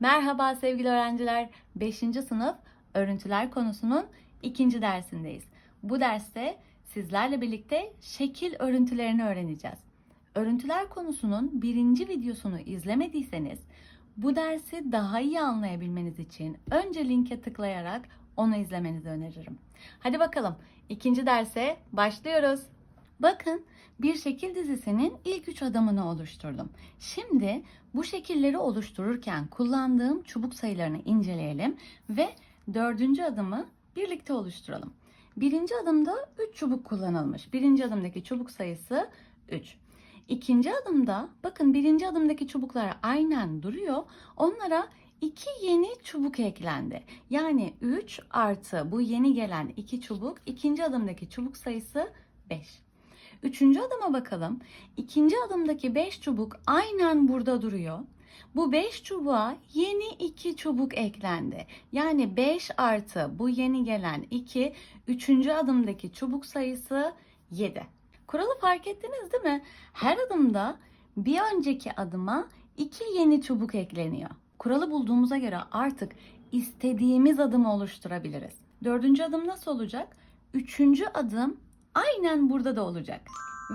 Merhaba sevgili öğrenciler. 5. sınıf örüntüler konusunun ikinci dersindeyiz. Bu derste sizlerle birlikte şekil örüntülerini öğreneceğiz. Örüntüler konusunun birinci videosunu izlemediyseniz bu dersi daha iyi anlayabilmeniz için önce linke tıklayarak onu izlemenizi öneririm. Hadi bakalım ikinci derse başlıyoruz. Bakın bir şekil dizisinin ilk üç adımını oluşturdum. Şimdi bu şekilleri oluştururken kullandığım çubuk sayılarını inceleyelim ve dördüncü adımı birlikte oluşturalım. Birinci adımda 3 çubuk kullanılmış. Birinci adımdaki çubuk sayısı 3. İkinci adımda bakın birinci adımdaki çubuklar aynen duruyor. Onlara iki yeni çubuk eklendi. Yani 3 artı bu yeni gelen iki çubuk ikinci adımdaki çubuk sayısı 5. Üçüncü adıma bakalım. İkinci adımdaki 5 çubuk aynen burada duruyor. Bu 5 çubuğa yeni 2 çubuk eklendi. Yani 5 artı bu yeni gelen 2, üçüncü adımdaki çubuk sayısı 7. Kuralı fark ettiniz değil mi? Her adımda bir önceki adıma 2 yeni çubuk ekleniyor. Kuralı bulduğumuza göre artık istediğimiz adımı oluşturabiliriz. Dördüncü adım nasıl olacak? Üçüncü adım aynen burada da olacak.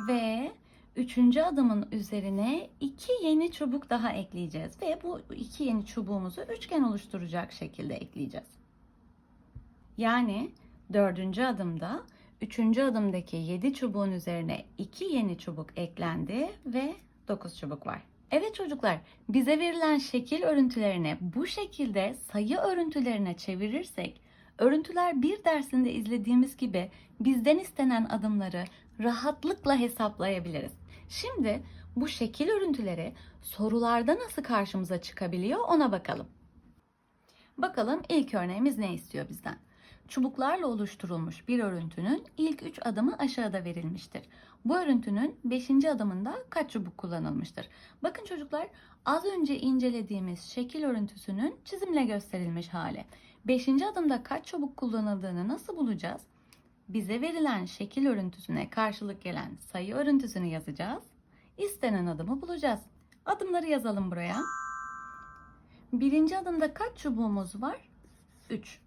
Ve üçüncü adımın üzerine iki yeni çubuk daha ekleyeceğiz. Ve bu iki yeni çubuğumuzu üçgen oluşturacak şekilde ekleyeceğiz. Yani dördüncü adımda üçüncü adımdaki yedi çubuğun üzerine iki yeni çubuk eklendi ve dokuz çubuk var. Evet çocuklar, bize verilen şekil örüntülerini bu şekilde sayı örüntülerine çevirirsek, örüntüler bir dersinde izlediğimiz gibi bizden istenen adımları rahatlıkla hesaplayabiliriz. Şimdi bu şekil örüntüleri sorularda nasıl karşımıza çıkabiliyor ona bakalım. Bakalım ilk örneğimiz ne istiyor bizden? Çubuklarla oluşturulmuş bir örüntünün ilk 3 adımı aşağıda verilmiştir. Bu örüntünün 5. adımında kaç çubuk kullanılmıştır? Bakın çocuklar az önce incelediğimiz şekil örüntüsünün çizimle gösterilmiş hali. 5. adımda kaç çubuk kullanıldığını nasıl bulacağız? Bize verilen şekil örüntüsüne karşılık gelen sayı örüntüsünü yazacağız. İstenen adımı bulacağız. Adımları yazalım buraya. Birinci adımda kaç çubuğumuz var? 3.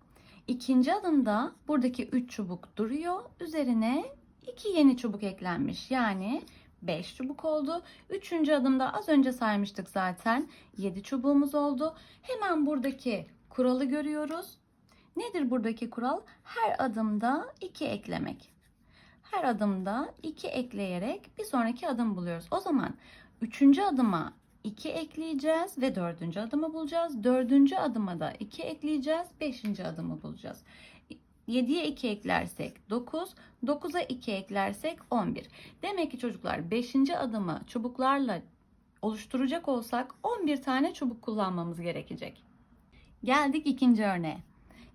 İkinci adımda buradaki 3 çubuk duruyor. Üzerine 2 yeni çubuk eklenmiş. Yani 5 çubuk oldu. Üçüncü adımda az önce saymıştık zaten. 7 çubuğumuz oldu. Hemen buradaki kuralı görüyoruz. Nedir buradaki kural? Her adımda 2 eklemek. Her adımda 2 ekleyerek bir sonraki adım buluyoruz. O zaman üçüncü adıma 2 ekleyeceğiz ve dördüncü adımı bulacağız. Dördüncü adıma da 2 ekleyeceğiz. Beşinci adımı bulacağız. 7'ye 2 eklersek 9, 9'a 2 eklersek 11. Demek ki çocuklar 5. adımı çubuklarla oluşturacak olsak 11 tane çubuk kullanmamız gerekecek. Geldik ikinci örneğe.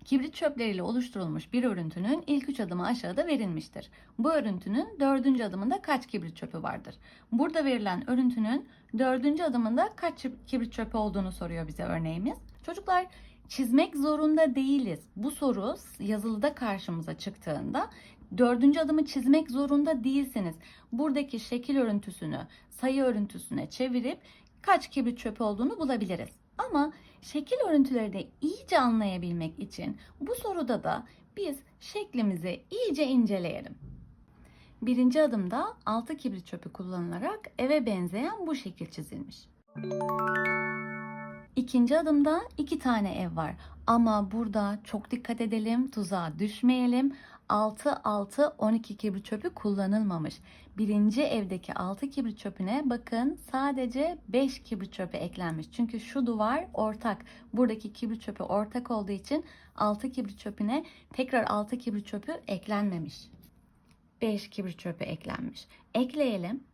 Kibrit çöpleriyle oluşturulmuş bir örüntünün ilk üç adımı aşağıda verilmiştir. Bu örüntünün dördüncü adımında kaç kibrit çöpü vardır? Burada verilen örüntünün dördüncü adımında kaç kibrit çöpü olduğunu soruyor bize örneğimiz. Çocuklar çizmek zorunda değiliz. Bu soru yazılıda karşımıza çıktığında dördüncü adımı çizmek zorunda değilsiniz. Buradaki şekil örüntüsünü sayı örüntüsüne çevirip kaç kibrit çöpü olduğunu bulabiliriz. Ama şekil örüntülerini iyice anlayabilmek için bu soruda da biz şeklimizi iyice inceleyelim. Birinci adımda 6 kibrit çöpü kullanılarak eve benzeyen bu şekil çizilmiş. İkinci adımda iki tane ev var. Ama burada çok dikkat edelim, tuzağa düşmeyelim. 6, 6, 12 kibrit çöpü kullanılmamış. Birinci evdeki 6 kibrit çöpüne bakın sadece 5 kibrit çöpü eklenmiş. Çünkü şu duvar ortak. Buradaki kibrit çöpü ortak olduğu için 6 kibrit çöpüne tekrar 6 kibrit çöpü eklenmemiş. 5 kibrit çöpü eklenmiş. Ekleyelim.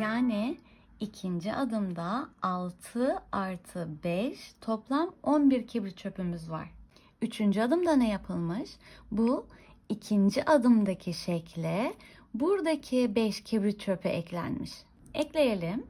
Yani ikinci adımda 6 artı 5 toplam 11 kibrit çöpümüz var. Üçüncü adımda ne yapılmış? Bu ikinci adımdaki şekle buradaki 5 kibrit çöpü eklenmiş. Ekleyelim.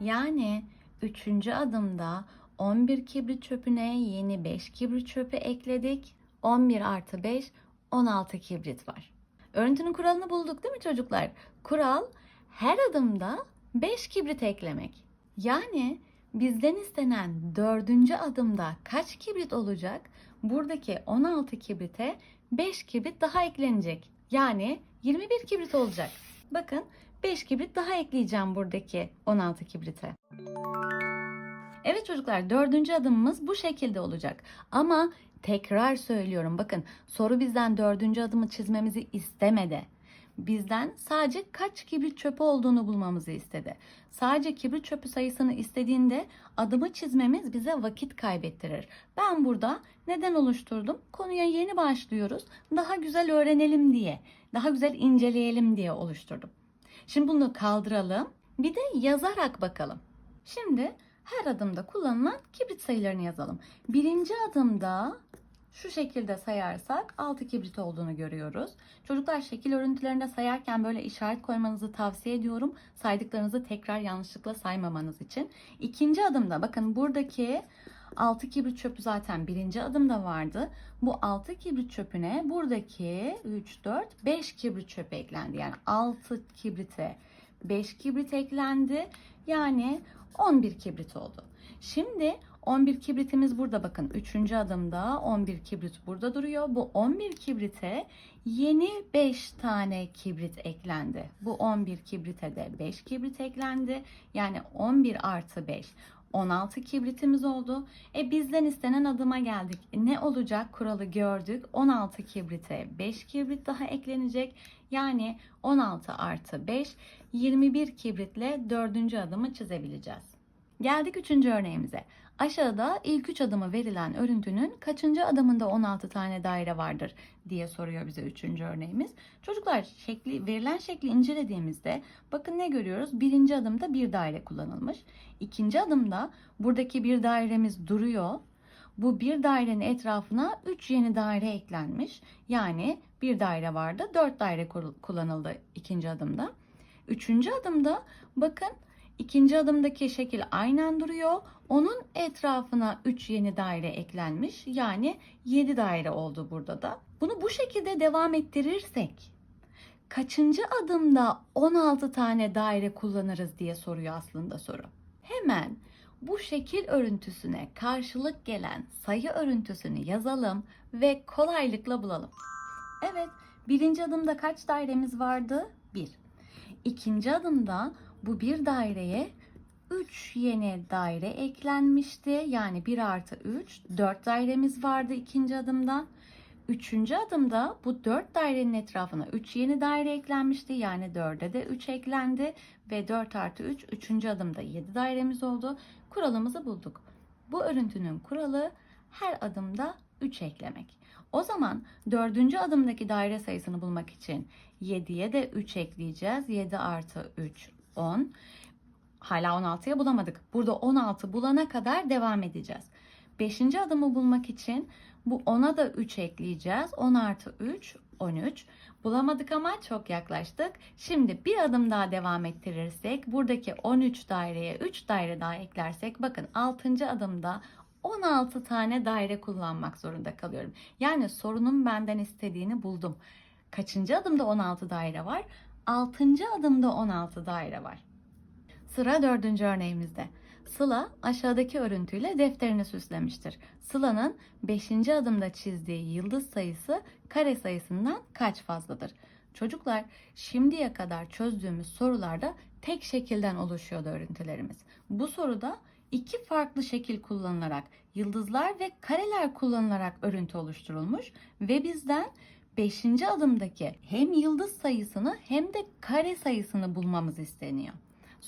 Yani üçüncü adımda 11 kibrit çöpüne yeni 5 kibrit çöpü ekledik. 11 artı 5 16 kibrit var. Örüntünün kuralını bulduk değil mi çocuklar? Kural her adımda 5 kibrit eklemek. Yani bizden istenen dördüncü adımda kaç kibrit olacak? Buradaki 16 kibrite 5 kibrit daha eklenecek. Yani 21 kibrit olacak. Bakın 5 kibrit daha ekleyeceğim buradaki 16 kibrite. Evet çocuklar dördüncü adımımız bu şekilde olacak. Ama tekrar söylüyorum bakın soru bizden dördüncü adımı çizmemizi istemedi. Bizden sadece kaç kibrit çöpü olduğunu bulmamızı istedi. Sadece kibrit çöpü sayısını istediğinde adımı çizmemiz bize vakit kaybettirir. Ben burada neden oluşturdum? Konuya yeni başlıyoruz. Daha güzel öğrenelim diye, daha güzel inceleyelim diye oluşturdum. Şimdi bunu kaldıralım. Bir de yazarak bakalım. Şimdi her adımda kullanılan kibrit sayılarını yazalım. Birinci adımda şu şekilde sayarsak 6 kibrit olduğunu görüyoruz. Çocuklar şekil örüntülerinde sayarken böyle işaret koymanızı tavsiye ediyorum. Saydıklarınızı tekrar yanlışlıkla saymamanız için. İkinci adımda bakın buradaki 6 kibrit çöpü zaten birinci adımda vardı. Bu 6 kibrit çöpüne buradaki 3, 4, 5 kibrit çöpü eklendi. Yani 6 kibrite 5 kibrit eklendi. Yani 11 kibrit oldu. Şimdi 11 kibritimiz burada bakın. Üçüncü adımda 11 kibrit burada duruyor. Bu 11 kibrite yeni 5 tane kibrit eklendi. Bu 11 kibrite de 5 kibrit eklendi. Yani 11 artı 5. 16 kibritimiz oldu. E bizden istenen adıma geldik. Ne olacak kuralı gördük. 16 kibrite 5 kibrit daha eklenecek. Yani 16 artı 5 21 kibritle dördüncü adımı çizebileceğiz. Geldik üçüncü örneğimize. Aşağıda ilk üç adımı verilen örüntünün kaçıncı adımında 16 tane daire vardır diye soruyor bize üçüncü örneğimiz. Çocuklar şekli, verilen şekli incelediğimizde bakın ne görüyoruz? Birinci adımda bir daire kullanılmış. İkinci adımda buradaki bir dairemiz duruyor. Bu bir dairenin etrafına 3 yeni daire eklenmiş. Yani bir daire vardı, 4 daire kul- kullanıldı ikinci adımda. Üçüncü adımda bakın ikinci adımdaki şekil aynen duruyor. Onun etrafına 3 yeni daire eklenmiş. Yani 7 daire oldu burada da. Bunu bu şekilde devam ettirirsek kaçıncı adımda 16 tane daire kullanırız diye soruyor aslında soru. Hemen bu şekil örüntüsüne karşılık gelen sayı örüntüsünü yazalım ve kolaylıkla bulalım. Evet, birinci adımda kaç dairemiz vardı? 1. İkinci adımda bu bir daireye 3 yeni daire eklenmişti. Yani 1 artı 3, 4 dairemiz vardı ikinci adımda. Üçüncü adımda bu 4 dairenin etrafına 3 yeni daire eklenmişti. Yani 4'e de 3 eklendi. Ve 4 artı 3, üçüncü adımda 7 dairemiz oldu. Kuralımızı bulduk. Bu örüntünün kuralı her adımda 3 eklemek. O zaman dördüncü adımdaki daire sayısını bulmak için 7'ye de 3 ekleyeceğiz. 7 artı 3, 10. Hala 16'ya bulamadık. Burada 16 bulana kadar devam edeceğiz. Beşinci adımı bulmak için bu 10'a da 3 ekleyeceğiz. 10 artı 3, 13. Bulamadık ama çok yaklaştık. Şimdi bir adım daha devam ettirirsek buradaki 13 daireye 3 daire daha eklersek bakın 6. adımda 16 tane daire kullanmak zorunda kalıyorum. Yani sorunun benden istediğini buldum. Kaçıncı adımda 16 daire var? 6. adımda 16 daire var. Sıra dördüncü örneğimizde. Sıla aşağıdaki örüntüyle defterini süslemiştir. Sıla'nın 5. adımda çizdiği yıldız sayısı kare sayısından kaç fazladır? Çocuklar şimdiye kadar çözdüğümüz sorularda tek şekilden oluşuyordu örüntülerimiz. Bu soruda iki farklı şekil kullanılarak yıldızlar ve kareler kullanılarak örüntü oluşturulmuş ve bizden 5. adımdaki hem yıldız sayısını hem de kare sayısını bulmamız isteniyor.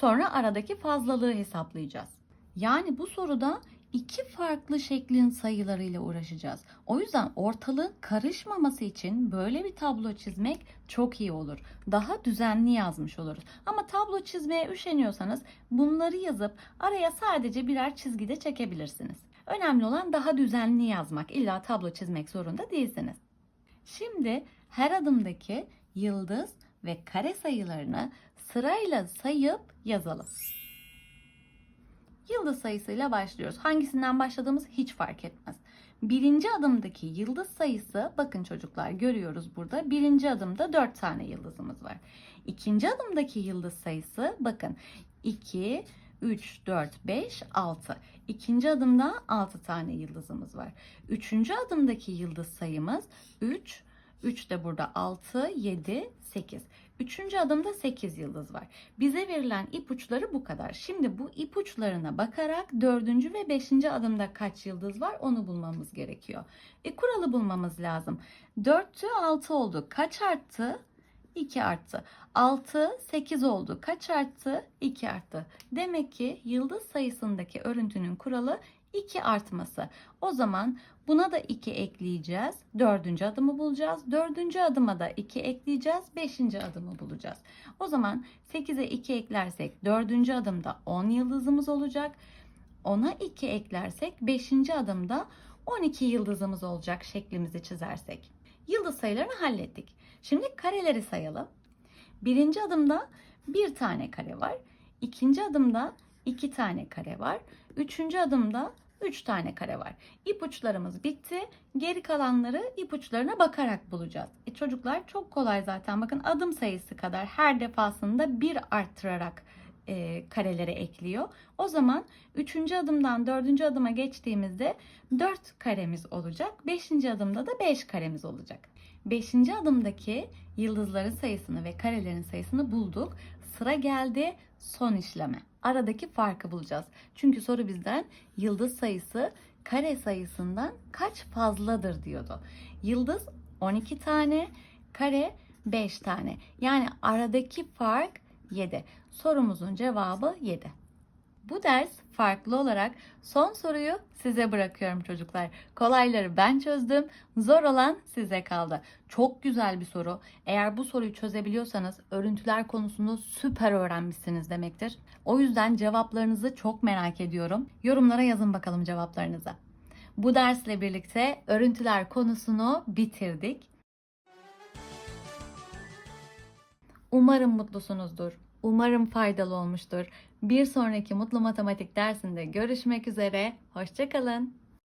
Sonra aradaki fazlalığı hesaplayacağız. Yani bu soruda iki farklı şeklin sayılarıyla uğraşacağız. O yüzden ortalığın karışmaması için böyle bir tablo çizmek çok iyi olur. Daha düzenli yazmış oluruz. Ama tablo çizmeye üşeniyorsanız bunları yazıp araya sadece birer çizgi de çekebilirsiniz. Önemli olan daha düzenli yazmak. İlla tablo çizmek zorunda değilsiniz. Şimdi her adımdaki yıldız ve kare sayılarını sırayla sayıp yazalım. Yıldız sayısıyla başlıyoruz. Hangisinden başladığımız hiç fark etmez. Birinci adımdaki yıldız sayısı bakın çocuklar görüyoruz burada. Birinci adımda 4 tane yıldızımız var. İkinci adımdaki yıldız sayısı bakın 2, 3, 4, 5, 6. İkinci adımda 6 tane yıldızımız var. Üçüncü adımdaki yıldız sayımız 3. 3 de burada 6, 7, 8. Üçüncü adımda 8 yıldız var. Bize verilen ipuçları bu kadar. Şimdi bu ipuçlarına bakarak dördüncü ve beşinci adımda kaç yıldız var onu bulmamız gerekiyor. E kuralı bulmamız lazım. 4'tü 6 oldu. Kaç arttı? 2 arttı. 6, 8 oldu. Kaç arttı? 2 arttı. Demek ki yıldız sayısındaki örüntünün kuralı 2 artması. O zaman buna da 2 ekleyeceğiz. Dördüncü adımı bulacağız. Dördüncü adıma da 2 ekleyeceğiz. Beşinci adımı bulacağız. O zaman 8'e 2 eklersek dördüncü adımda 10 yıldızımız olacak. 10'a 2 eklersek 5. adımda 12 yıldızımız olacak şeklimizi çizersek. Yıldız sayılarını hallettik. Şimdi kareleri sayalım. Birinci adımda bir tane kare var. İkinci adımda iki tane kare var. Üçüncü adımda üç tane kare var. İpuçlarımız bitti. Geri kalanları ipuçlarına bakarak bulacağız. E çocuklar çok kolay zaten. Bakın adım sayısı kadar her defasında bir arttırarak e, karelere ekliyor. O zaman üçüncü adımdan dördüncü adıma geçtiğimizde dört karemiz olacak. Beşinci adımda da beş karemiz olacak. Beşinci adımdaki yıldızların sayısını ve karelerin sayısını bulduk. Sıra geldi son işleme. Aradaki farkı bulacağız. Çünkü soru bizden yıldız sayısı kare sayısından kaç fazladır diyordu. Yıldız 12 tane, kare 5 tane. Yani aradaki fark 7. Sorumuzun cevabı 7. Bu ders farklı olarak son soruyu size bırakıyorum çocuklar. Kolayları ben çözdüm, zor olan size kaldı. Çok güzel bir soru. Eğer bu soruyu çözebiliyorsanız örüntüler konusunda süper öğrenmişsiniz demektir. O yüzden cevaplarınızı çok merak ediyorum. Yorumlara yazın bakalım cevaplarınızı. Bu dersle birlikte örüntüler konusunu bitirdik. Umarım mutlusunuzdur. Umarım faydalı olmuştur. Bir sonraki Mutlu Matematik dersinde görüşmek üzere. Hoşçakalın.